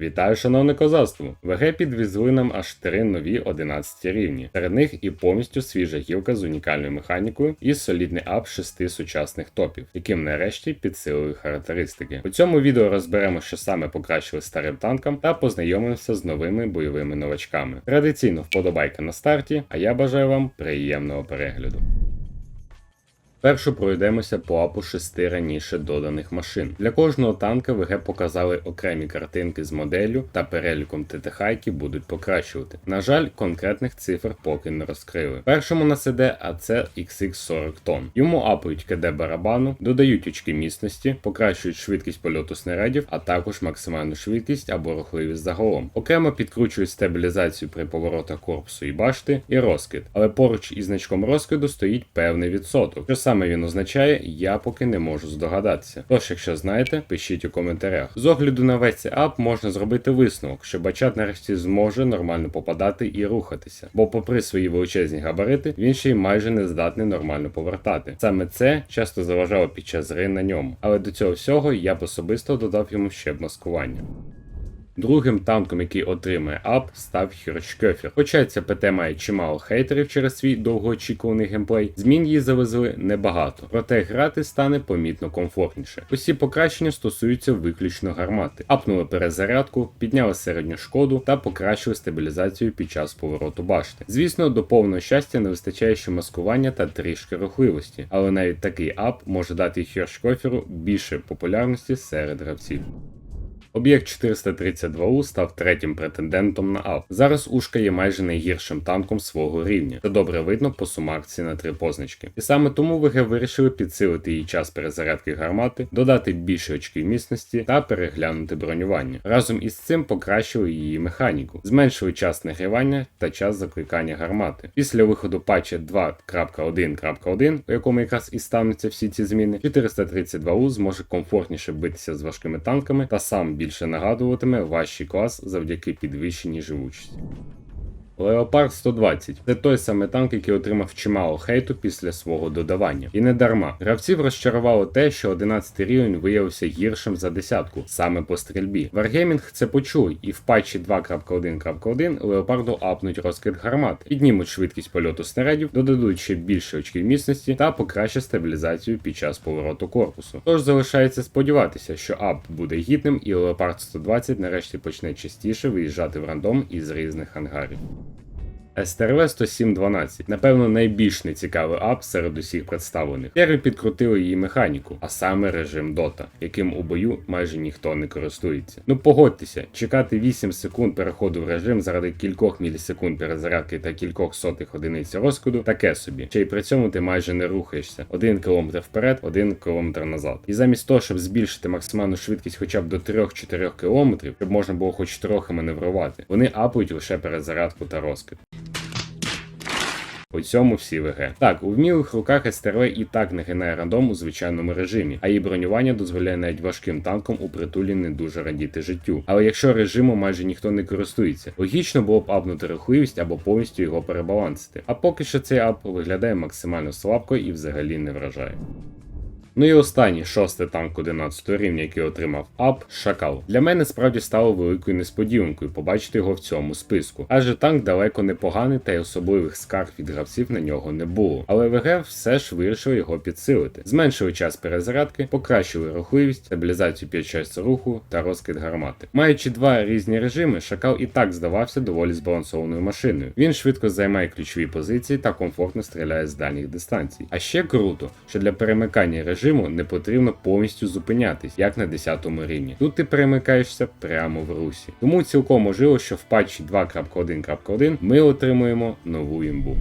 Вітаю, шановне козацтво! ВГ підвізли нам аж три нові 11 рівні. Серед них і повністю свіжа гілка з унікальною механікою і солідний ап шести сучасних топів, яким нарешті підсилили характеристики. У цьому відео розберемо, що саме покращили старим танкам, та познайомимося з новими бойовими новачками. Традиційно вподобайка на старті, а я бажаю вам приємного перегляду. Першу пройдемося по апу шести раніше доданих машин. Для кожного танка ВГ показали окремі картинки з моделлю та переліком ТТХ, які будуть покращувати. На жаль, конкретних цифр поки не розкрили. Першому на СД АЦ XX40 тонн. Йому апають КД барабану, додають очки міцності, покращують швидкість польоту снарядів, а також максимальну швидкість або рухливість загалом. Окремо підкручують стабілізацію при поворотах корпусу і башти і розкид, але поруч із значком розкиду стоїть певний відсоток. Саме він означає, я поки не можу здогадатися. Тож, якщо знаєте, пишіть у коментарях. З огляду на весь цей ап можна зробити висновок, що бачат нарешті зможе нормально попадати і рухатися, бо, попри свої величезні габарити, він ще й майже не здатний нормально повертати. Саме це часто заважало під час гри на ньому, але до цього всього я б особисто додав йому ще б маскування. Другим танком, який отримає ап, став Хірчкьофер. Хоча ця ПТ має чимало хейтерів через свій довгоочікуваний геймплей, змін її завезли небагато, проте грати стане помітно комфортніше. Усі покращення стосуються виключно гармати. Апнули перезарядку, підняли середню шкоду та покращили стабілізацію під час повороту башти. Звісно, до повного щастя не вистачає ще маскування та трішки рухливості, але навіть такий ап може дати Хірчкоферу більше популярності серед гравців. Об'єкт 432У став третім претендентом на АВ. Зараз Ушка є майже найгіршим танком свого рівня. Це добре видно по сумарці на три позначки. І саме тому ВГ вирішили підсилити її час перезарядки гармати, додати більше очків міцності та переглянути бронювання. Разом із цим покращили її механіку, зменшили час нагрівання та час закликання гармати. Після виходу патча 2.1.1, у якому якраз і стануться всі ці зміни, 432У зможе комфортніше битися з важкими танками та сам більше нагадуватиме важчий клас завдяки підвищеній живучості. Леопард 120 це той самий танк, який отримав чимало хейту після свого додавання. І не дарма. Гравців розчарувало те, що 11 рівень виявився гіршим за десятку, саме по стрільбі. Wargaming це почули, і в патчі 2.1.1 леопарду апнуть розкид гармат, піднімуть швидкість польоту снарядів, додадуть ще більше очків міцності та покращать стабілізацію під час повороту корпусу. Тож залишається сподіватися, що ап буде гідним, і Леопард 120 нарешті почне частіше виїжджати в рандом із різних ангарів. СТРВ 10712, напевно, найбільш нецікавий ап серед усіх представлених. Тери підкрутили її механіку, а саме режим Dota, яким у бою майже ніхто не користується. Ну погодьтеся, чекати 8 секунд переходу в режим заради кількох мілісекунд перезарядки та кількох сотих одиниць розкиду таке собі. Ще й при цьому ти майже не рухаєшся. Один кілометр вперед, один кілометр назад. І замість того, щоб збільшити максимальну швидкість хоча б до 3-4 кілометрів, щоб можна було хоч трохи маневрувати, вони апують лише перезарядку та розкид. У цьому всі ВГ. Так, у вмілих руках СТРВ і так не гинає рандом у звичайному режимі, а її бронювання дозволяє навіть важким танком у притулі не дуже радіти життю. Але якщо режиму майже ніхто не користується, логічно було б апнути рухливість або повністю його перебалансити. А поки що цей ап виглядає максимально слабко і взагалі не вражає. Ну і останній шостий танк 11 рівня, який отримав ап Шакал. Для мене справді стало великою несподіванкою побачити його в цьому списку, адже танк далеко не поганий та й особливих скарг від гравців на нього не було. Але ВГ все ж вирішили його підсилити. Зменшили час перезарядки, покращили рухливість, стабілізацію під час руху та розкид гармати. Маючи два різні режими, Шакал і так здавався доволі збалансованою машиною. Він швидко займає ключові позиції та комфортно стріляє з дальніх дистанцій. А ще круто, що для перемикання режиму не потрібно повністю зупинятись, як на 10 рівні. Тут ти перемикаєшся прямо в русі. Тому цілком можливо, що в патчі 2.1.1 ми отримуємо нову імбу.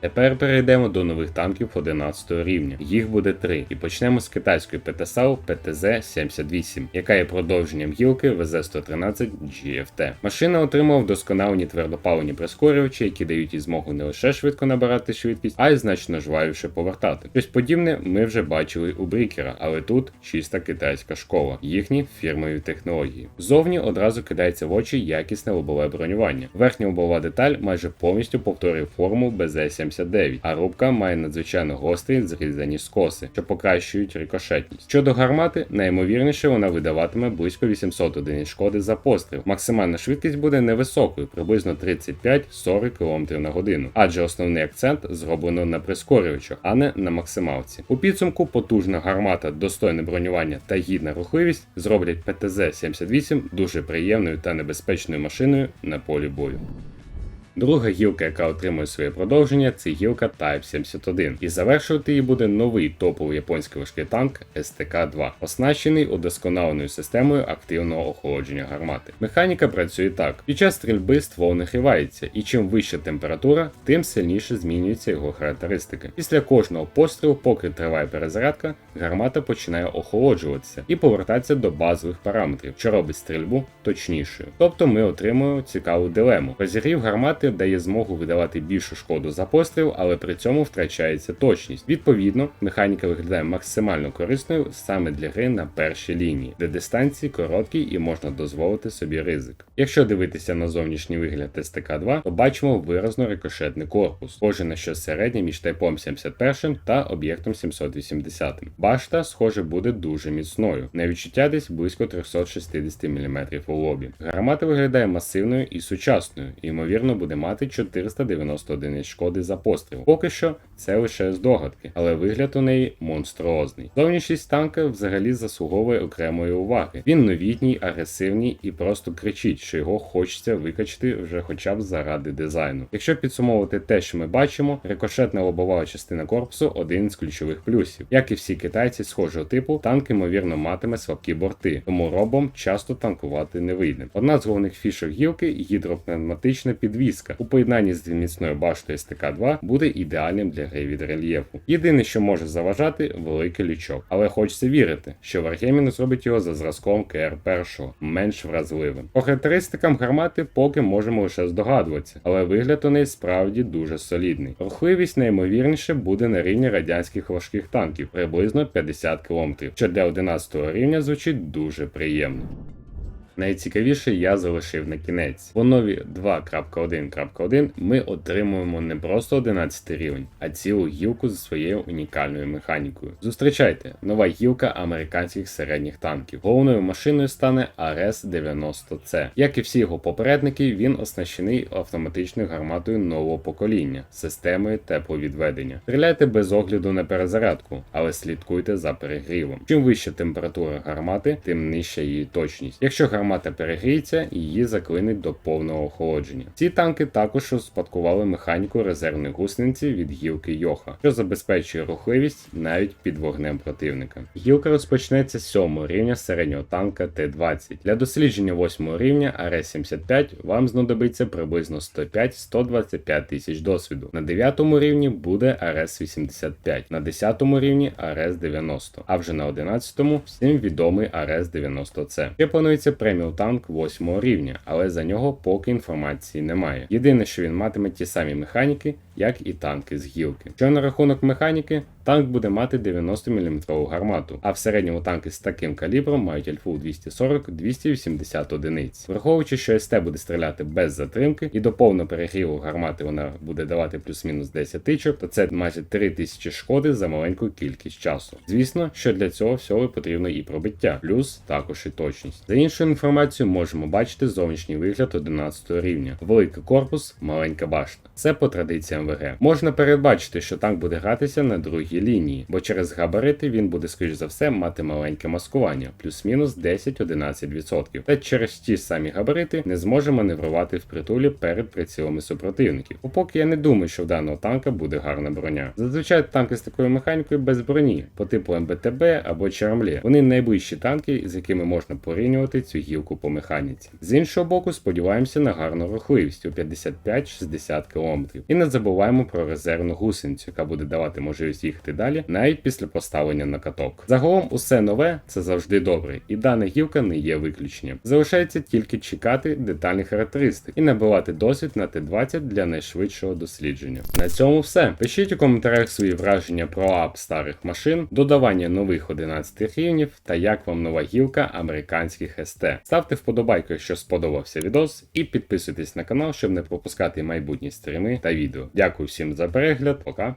Тепер перейдемо до нових танків 11 рівня. Їх буде три. І почнемо з китайської ПТСАУ ПТЗ-78, яка є продовженням гілки ВЗ-113 GFT. Машина отримала вдосконалені твердопаливні прискорювачі, які дають їй змогу не лише швидко набирати швидкість, а й значно жвавіше повертати. Щось подібне ми вже бачили у Брікера, але тут чиста китайська школа, їхні фірмові технології. Зовні одразу кидається в очі якісне лобове бронювання. Верхня лобова деталь майже повністю повторює форму БЗ-70. Т-79, а рубка має надзвичайно гострі зрізані скоси, що покращують рикошетність. Щодо гармати, найімовірніше вона видаватиме близько 800 одиниць шкоди за постріл. Максимальна швидкість буде невисокою, приблизно 35-40 км на годину, адже основний акцент зроблено на прискорювачах, а не на максималці. У підсумку потужна гармата, достойне бронювання та гідна рухливість зроблять ПТЗ-78 дуже приємною та небезпечною машиною на полі бою. Друга гілка, яка отримує своє продовження, це гілка Type 71. І завершувати її буде новий топовий японський важкий танк СТК-2, оснащений удосконаленою системою активного охолодження гармати. Механіка працює так: під час стрільби ствол нагрівається, і чим вища температура, тим сильніше змінюються його характеристики. Після кожного пострілу, поки триває перезарядка, гармата починає охолоджуватися і повертатися до базових параметрів, що робить стрільбу точнішою. Тобто ми отримуємо цікаву дилему. Розігрів гармати дає змогу видавати більшу шкоду за постріл, але при цьому втрачається точність. Відповідно, механіка виглядає максимально корисною саме для гри на першій лінії, де дистанції короткі і можна дозволити собі ризик. Якщо дивитися на зовнішній вигляд СТК-2, то бачимо виразно рикошетний корпус, схожий на щось середнє між Тайпом 71 та об'єктом 780. Башта, схоже, буде дуже міцною, на відчуття десь близько 360 мм у лобі. Гармата виглядає масивною і сучасною, і ймовірно буде мати 490 одиниць шкоди за постріл. Поки що це лише здогадки, але вигляд у неї монструозний. Зовнішність танка взагалі заслуговує окремої уваги. Він новітній, агресивний і просто кричить, що його хочеться викачати вже хоча б заради дизайну. Якщо підсумовувати те, що ми бачимо, рикошетна лобова частина корпусу один з ключових плюсів. Як і всі китайці схожого типу, танк ймовірно матиме слабкі борти, тому робом часто танкувати не вийде. Одна з головних фішок гілки гідропневматична підвізка. У поєднанні з міцною баштою СТК-2 буде ідеальним для гри від рельєфу. Єдине, що може заважати, великий лючок. Але хочеться вірити, що Wargaming зробить його за зразком КР-1, менш вразливим. По характеристикам гармати поки можемо лише здогадуватися, але вигляд у неї справді дуже солідний. Рухливість найімовірніше буде на рівні радянських важких танків, приблизно 50 км, що для 11 рівня звучить дуже приємно. Найцікавіше я залишив на кінець. В онові 2.1.1 ми отримуємо не просто 11 рівень, а цілу гілку зі своєю унікальною механікою. Зустрічайте, нова гілка американських середніх танків. Головною машиною стане rs 90 c Як і всі його попередники, він оснащений автоматичною гарматою нового покоління, системою тепловідведення. Стріляйте без огляду на перезарядку, але слідкуйте за перегрівом. Чим вища температура гармати, тим нижча її точність. Якщо гармата перегріється, її заклинить до повного охолодження. Ці танки також успадкували механіку резервної гусениці від гілки Йоха, що забезпечує рухливість навіть під вогнем противника. Гілка розпочнеться з 7 рівня середнього танка Т-20. Для дослідження 8 рівня АР-75 вам знадобиться приблизно 105-125 тисяч досвіду. На 9 рівні буде АРС-85, на 10 рівні АРС-90, а вже на 11 всім відомий АРС-90С. Ще планується преміум танк 8 рівня, але за нього поки інформації немає. Єдине, що він матиме ті самі механіки, як і танки з гілки. Що на рахунок механіки, танк буде мати 90 мм гармату, а в середньому танки з таким калібром мають альфу 240-280 одиниць. Враховуючи, що СТ буде стріляти без затримки і до повного перегріву гармати вона буде давати плюс-мінус 10 тичок, то це майже 3000 шкоди за маленьку кількість часу. Звісно, що для цього всього потрібно і пробиття, плюс також і точність. За іншою інформацією, можемо бачити зовнішній вигляд 11 рівня, великий корпус, маленька башта. Це по традиціям ВГ. Можна передбачити, що танк буде гратися на другій лінії, бо через габарити він буде, скоріш за все, мати маленьке маскування, плюс-мінус 10-11%. Та через ті самі габарити не зможе маневрувати в притулі перед прицілами супротивників. Поки я не думаю, що в даного танка буде гарна броня. Зазвичай танки з такою механікою без броні, по типу МБТБ або Чарамле. Вони найближчі танки, з якими можна порівнювати цю гілку по механіці. З іншого боку, сподіваємося на гарну рухливість у 55-60 км. І не забуваємо про резервну гусеницю, яка буде давати можливість їхати далі, навіть після поставлення на каток. Загалом, усе нове це завжди добре, і дана гілка не є виключенням. Залишається тільки чекати детальних характеристик і набивати досвід на Т-20 для найшвидшого дослідження. На цьому все. Пишіть у коментарях свої враження про ап старих машин, додавання нових 11 рівнів та як вам нова гілка американських СТ. Ставте вподобайку, якщо сподобався відос, і підписуйтесь на канал, щоб не пропускати майбутні стріми та відео. Дякую всім за перегляд, пока.